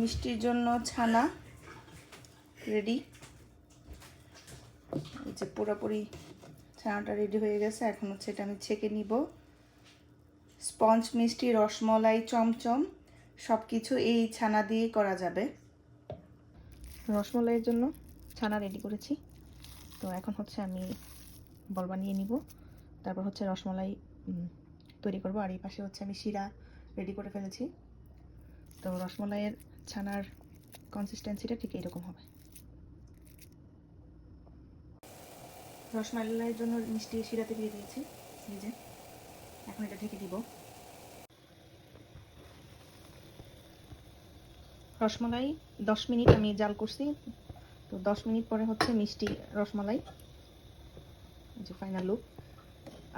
মিষ্টির জন্য ছানা রেডি এই যে পুরোপুরি ছানাটা রেডি হয়ে গেছে। এখন হচ্ছে এটা আমি ছেঁকে নিব। স্পঞ্জ, মিষ্টি, রসমলাই, চমচম সব কিছু এই ছানা দিয়েই করা যাবে। রসমলাইয়ের জন্য ছানা রেডি করেছি। তো এখন হচ্ছে আমি বল বানিয়ে নিব। তারপর হচ্ছে রসমলাই তৈরি করব। আর এই পাশে হচ্ছে আমি শিরা রেডি করে ফেলেছি। তো রসমলাইয়ের ছানার কনসিস্টেন্সিটা ঠিক এইরকম হবে। রসমালাইয়ের জন্য মিষ্টি শিরাতে দিয়ে দিয়েছি, এই যে। এখন এটা ঢেকে দিব। রসমালাই দশ মিনিট আমি জাল করছি, তো দশ মিনিট পরে হচ্ছে মিষ্টি রসমালাই যে ফাইনাল লুক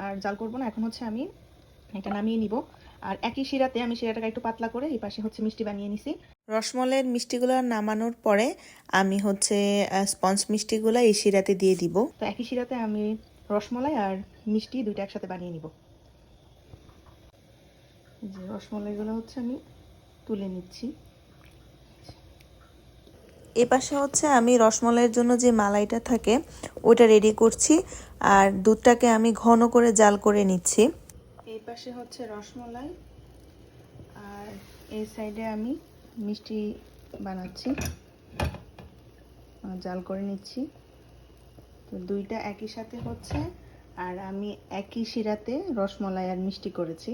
আর জাল করব না, এখন হচ্ছে আমি এটা নামিয়ে নিব। আর একই শিরাতে আমি শিরাটাকে একটু পাতলা করে এই পাশে হচ্ছে মিষ্টি বানিয়ে নিছি। রসমলাইয়ের মিষ্টিগুলো নামানোর পরে আমি হচ্ছে স্পঞ্জ মিষ্টিগুলো এই শিরাতে দিয়ে দিব। তো একই শিরাতে আমি রসমলাই আর মিষ্টি দুইটা একসাথে বানিয়ে নিব। যে রসমালাইগুলো হচ্ছে আমি তুলে নিচ্ছি। এ পাশে হচ্ছে আমি রসমলাইয়ের জন্য যে মালাইটা থাকে ওটা রেডি করছি। আর দুধটাকে আমি ঘন করে জাল করে নিচ্ছি। পাশে হচ্ছে রসমলাই, আর এই সাইডে আমি মিষ্টি বানাচ্ছি। জাল করে নিচ্ছি। তো দুইটা একই সাথে হচ্ছে, আর আমি একই শিরাতে রসমলাই আর মিষ্টি করেছি।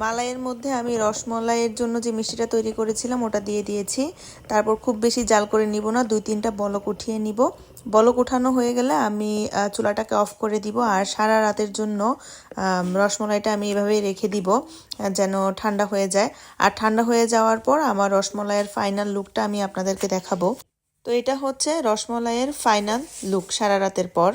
মালাইয়ের মধ্যে আমি রসমলাইয়ের জন্য যে মিষ্টিটা তৈরি করেছিলাম, ওটা দিয়ে দিয়েছি। তারপর খুব বেশি জাল করে নিব না, দুই তিনটা বলক উঠিয়ে নিব। বলক উঠানো হয়ে গেলে আমি চুলাটাকে অফ করে দিব আর সারা রাতের জন্য রসমলাইটা আমি এভাবেই রেখে দিব যেন ঠান্ডা হয়ে যায়। আর ঠান্ডা হয়ে যাওয়ার পর আমার রসমলাইয়ের ফাইনাল লুকটা আমি আপনাদেরকে দেখাবো। তো এটা হচ্ছে রসমলাইয়ের ফাইনাল লুক সারা রাতের পর।